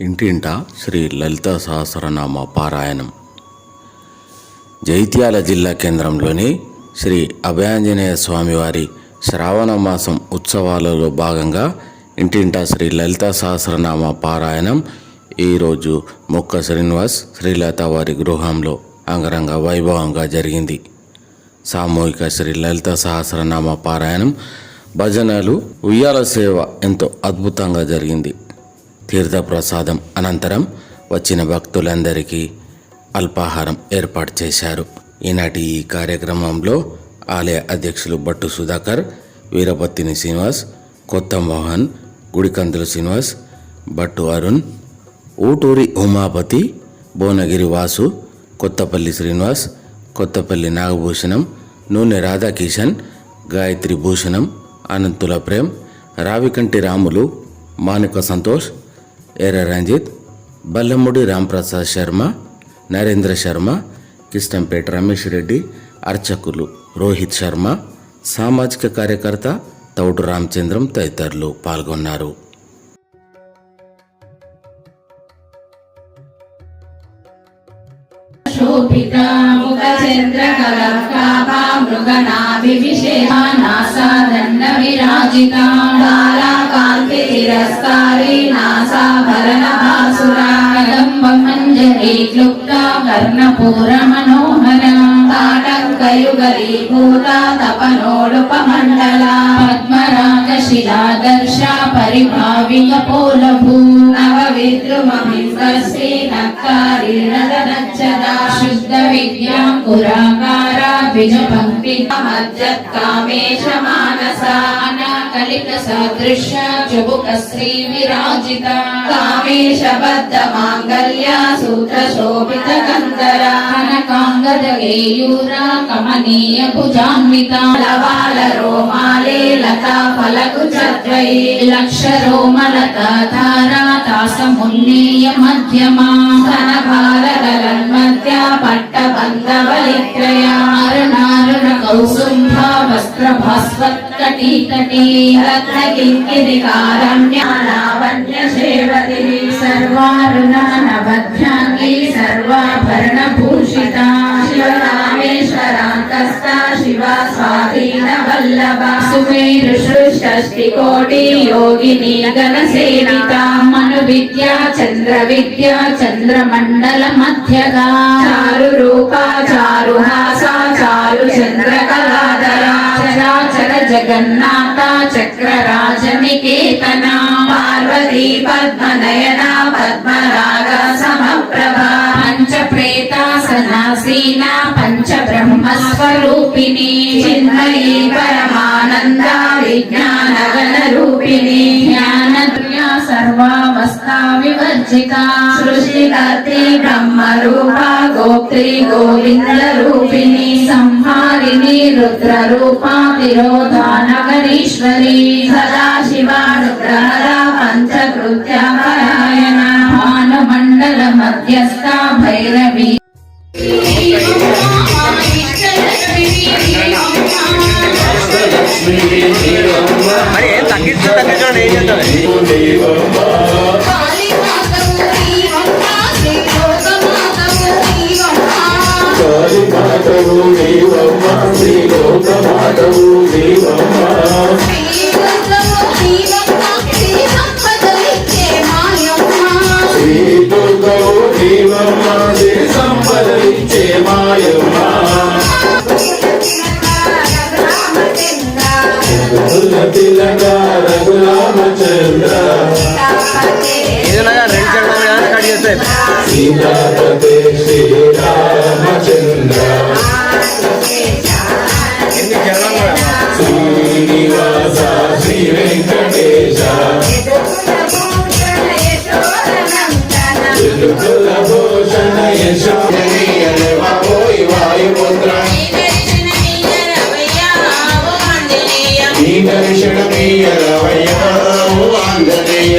ఇంటింట శ్రీ లలిత సహస్రనామ పారాయణం. జైత్యాల జిల్లా కేంద్రంలోని శ్రీ అభయాంజనేయ స్వామివారి శ్రావణ మాసం ఉత్సవాలలో భాగంగా ఇంటింటా శ్రీ లలిత సహస్రనామ పారాయణం ఈరోజు మొక్క శ్రీనివాస్ శ్రీలత వారి గృహంలో అంగరంగ వైభవంగా జరిగింది. సామూహిక శ్రీ లలిత సహస్రనామ పారాయణం భజనలు ఉయ్యాల సేవ ఎంతో అద్భుతంగా జరిగింది. తీర్థప్రసాదం అనంతరం వచ్చిన భక్తులందరికీ అల్పాహారం ఏర్పాటు చేశారు. ఈనాటి ఈ కార్యక్రమంలో ఆలయ అధ్యక్షులు బట్టు సుధాకర్ వీరపత్తిని శ్రీనివాస్ కొత్త మోహన్ గుడికందుల శ్రీనివాస్ బట్టు అరుణ్ ఊటూరి ఉమాపతి భువనగిరి వాసు కొత్తపల్లి శ్రీనివాస్ కొత్తపల్లి నాగభూషణం నూనె రాధాకిషన్ గాయత్రి భూషణం అనంతుల ప్రేమ్ రావికంటి రాములు మానిక సంతోష్ ఎర్ర రంజిత్ బల్లముడి రాంప్రసాద్ శర్మ నరేంద్ర శర్మ కిష్టంపేట రమేష్ రెడ్డి అర్చకులు రోహిత్ శర్మ సామాజిక కార్యకర్త తౌడు రామచంద్రం తదితరులు పాల్గొన్నారు. శోభితా ముఖచంద్రకలకాభా శాంతి నాసాదండ తిరస్కారీ నాసాభరణ భాసురా కదంబ మంజరీ క్లుప్తా కర్ణపూర మనోహర తాటంకయుగలీభూత తపనోడుపమండల పద్మరాగ శిలాదర్శ పరిభావిక పోలభూ నవ విద్రుమమింద్రశ్రీ నక్కారీ శుద్ధ విద్యాంకురాకార ద్విజ పంక్తి మజ్జత్ కామేశ మానస అనాకలిత సదృశ్య చబుక శ్రీ విరాజిత కామేశ బద్ధ మాంగళ్య సూత్ర శోభిత కందర కనకాంగద గేయూర కమనీయ భుజాన్విత లవాల రోమాలే లతా ఫలకు చత్వై లక్ష రోమలత ధారా తాసముల్లీయ మధ్యమా ధన భారగలన్మధ్య పట్ట బంధవలిక్రయ సర్వాభరణ భూషిత శివరామేశ్వరాంతస్థ శివ స్వాధీన వల్లభ సుమేరు షష్టి కోటి యోగిని గణ సేవిత మను విద్య చంద్ర విద్య చంద్రమండల మధ్యగా చారు రూపా చారు హాస చారు చంద్రకళ జగన్నాథ చక్రరాజ నికేతన పార్వతీ పద్మనయన పద్మరాగ సమప్రభ. పంచ ప్రేతాసనాసీన పంచ బ్రహ్మ స్వరూపిణి చిన్మయీ పరమానంద విజ్ఞాన రూపిణి. జ్ఞాన సర్వావస్థా వివర్జిత సృష్టికర్త్రి బ్రహ్మ రూప గోప్త్రి గోవింద రూపిణి సంహారిణి రుద్ర రూప తిరోధానగరీశ్వరి సదా శివానుగ్రహర పంచకృత్య పరాయణ భానుమండల మధ్యస్థ భైరవీ మరి ఏం తగ్గించు తగ్గించడం ఏం చేద్దాం కాళీ సీతాపతే శ్రీరామచంద్ర ఎన్ని చరణాలు కూడా శ్రీనివాస శ్రీ వెంకటేశ తిరుకుల భూషణ యశోయి వాయుపుత్ర ఈ దర్శనమీయరవయ్య ఆంజనేయ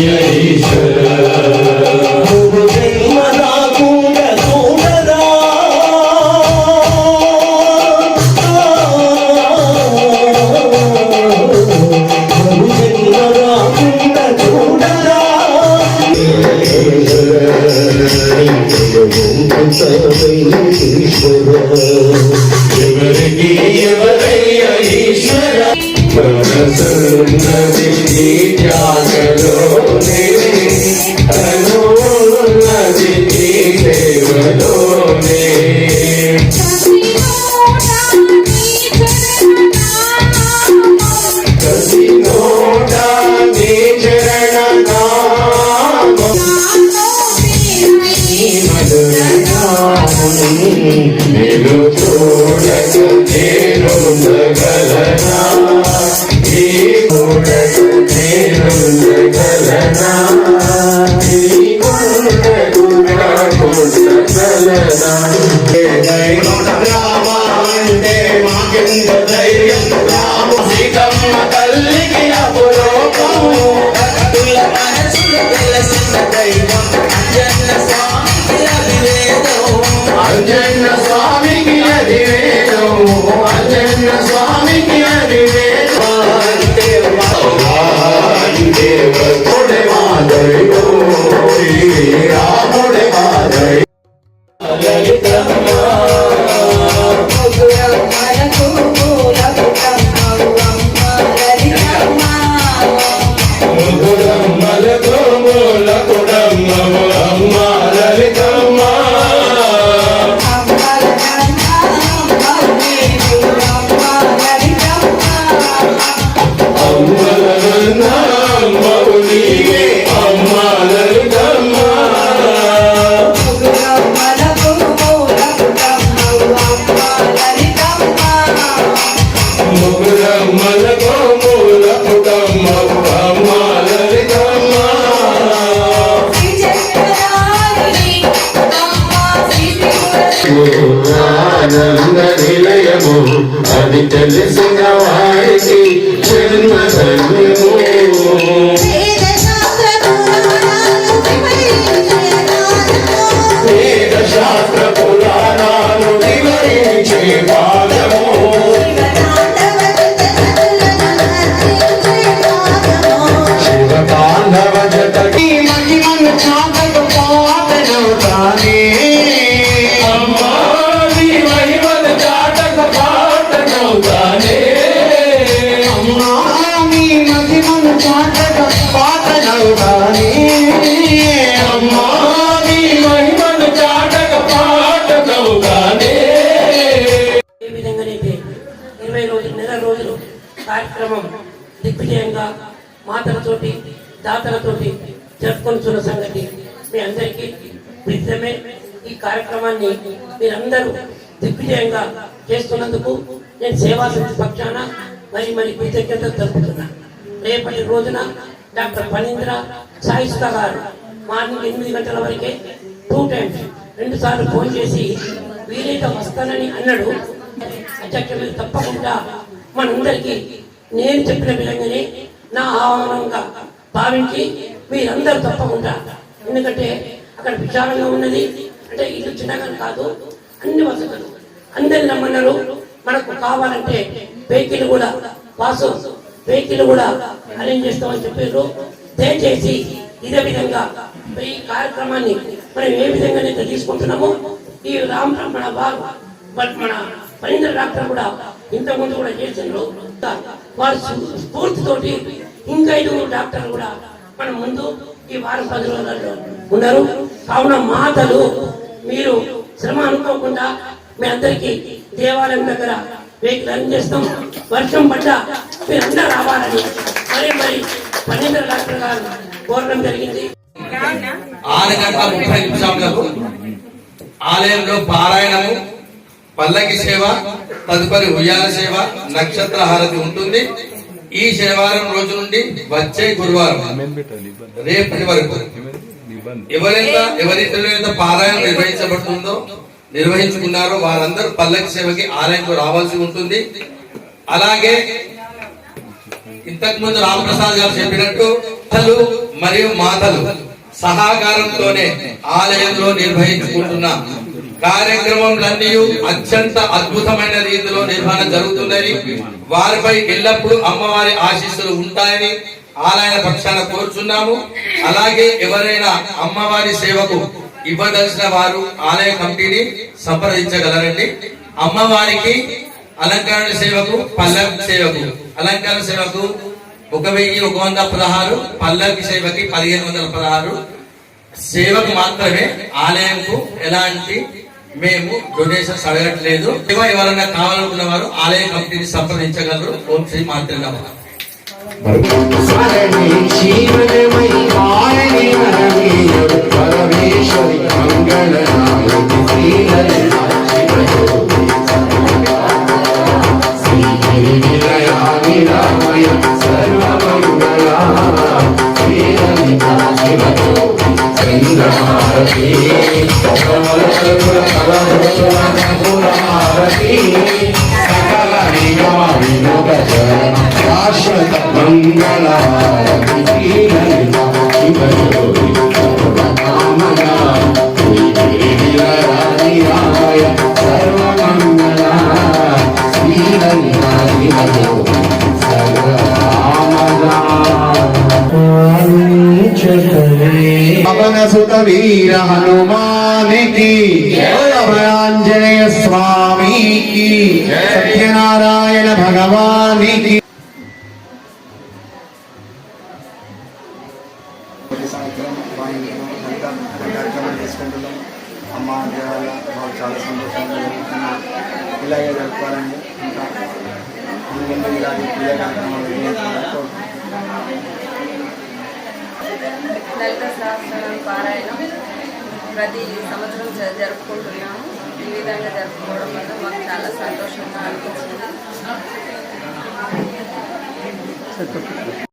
Yeah, he should. నేను చూడకు నేను గలనా అంజన్న స్వామికి అధివేదం అంజన్న స్వామికి అధివేదం. yeah, అది తెలిసిన వారికి జన్మ కార్యక్రమం దిగ్విజయంగా మాతలతోటి దాతలతోటి జరుపుకుంటున్న సంగతి మీ అందరికీ విదితమే ఈ కార్యక్రమాన్ని మీరందరూ దిగ్విజయంగా చేస్తున్నందుకు నేను సేవా సమితి పక్షాన మరి మరి కృతజ్ఞత తెలుపుతున్నాను. రేపటి రోజున డాక్టర్ ఫణీంద్ర సాయిస్తా గారు మార్నింగ్ ఎనిమిది గంటల వరకే టూ టైమ్స్ రెండు సార్లు ఫోన్ చేసి వీలైతే వస్తానని అన్నాడు. అధ్యక్షులు తప్పకుండా మనందరికీ నేను చెప్పిన విధంగానే నా ఆహ్వానంగా భావించి మీరందరూ తప్పకుండా ఎందుకంటే అక్కడ విశాలంగా ఉన్నది. అంటే ఇల్లు చిన్నగా కాదు అన్ని వసతులు అందరిని రమ్మన్నారు. మనకు కావాలంటే వెహికల్ కూడా పాసు వెహికల్ కూడా అరేంజ్ చేస్తామని చెప్పారు దయచేసి ఇదే విధంగా ఈ కార్యక్రమాన్ని మనం ఏ విధంగా అయితే తీసుకుంటున్నామో ఈ రామ్ మన బాగా బట్ మన పనింద్ర డాక్టర్ కూడా ఇంతకుముందు కూడా చేసినారు వారి స్ఫూర్తితోటి ఇంకా ఐదుగురు డాక్టర్లు కూడా మన ముందు ఈ వారం పది రోజులలో ఉన్నారు. కావున మాతలు మీరు శ్రమ అనుకోకుండా మీ అందరికీ దేవాలయం దగ్గర వెహికల్ చేస్తాం? వర్షం పడ్డా మీరందరూ రావాలని. మరి మరి పన్నెండు డాక్టర్ గారు కోరడం జరిగింది. ఆరు గంటల ముప్పై నిమిషాలకు ఆలయంలో పారాయణము పల్లకి సేవ తదుపరి ఉయ్యాల సేవ నక్షత్ర హారతి ఉంటుంది. ఈ శనివారం రోజు నుండి వచ్చే గురువారం రేపటి వరకు ఎవరైనా ఎవరింటిలో అయితే పారాయణం నిర్వహించబడుతుందో నిర్వహించుకున్నారో. వారందరూ పల్లకి సేవకి ఆలయంకు రావాల్సి ఉంటుంది. అలాగే ఇంతకు ముందు రామప్రసాద్ గారు చెప్పినట్టు మరియు మాతలు సహకారంతోనే ఆలయంలో నిర్వహించుకుంటున్న కార్యక్రమంలన్నీ అత్యంత అద్భుతమైన రీతిలో నిర్వహణ జరుగుతుందని వారిపై ఎల్లప్పుడూ అమ్మవారి ఆశీస్సులు ఉంటాయని ఆలయ పక్షాన కోరుచున్నాము. అలాగే ఎవరైనా అమ్మవారి సేవకు ఇవ్వదలసిన వారు ఆలయ కమిటీని సంప్రదించగలరండి. అమ్మవారికి అలంకరణ సేవకు పల్లకి సేవకు అలంకరణ సేవకు ఒక వెయ్యి ఒక వంద పదహారు పల్లకి సేవకి పదిహేను వందల పదహారు. సేవకు మాత్రమే ఆలయంకు ఎలాంటి మేము డొనేషన్స్ అడగట్లేదు. సేవ ఎవరైనా కావాలనుకున్న వారు ఆలయ కమిటీని సంప్రదించగలరు. ఓం శ్రీ మాత్ర స్మరణి జీవనమై మాయని మనమే పరమేశ్వరి మంగళనాయకి శ్రీలలితా శివయోగి శ్రీగిరి నిలయ శ్రీలలితా శివయోగి చంద్రహారతి కమలపురహారతి సకల నిగమ శాశ్వత మంగళహారతి శ్రీలలితా చేసుకుంటున్నాం. అమ్మ దేవాల మాకు చాలా సంతోషంగా జరుగుతుంది ఇలాగే జరుపుకోవాలండి. ఇంకా ముందు ఇలాంటి క్రియ కార్యక్రమాలు లలిత సహస్రనామ పారాయణం ప్రతి సంవత్సరం జరుపుకుంటున్నాము. ఈ విధంగా జరుపుకోవడం వల్ల మాకు చాలా సంతోషంగా అనిపించింది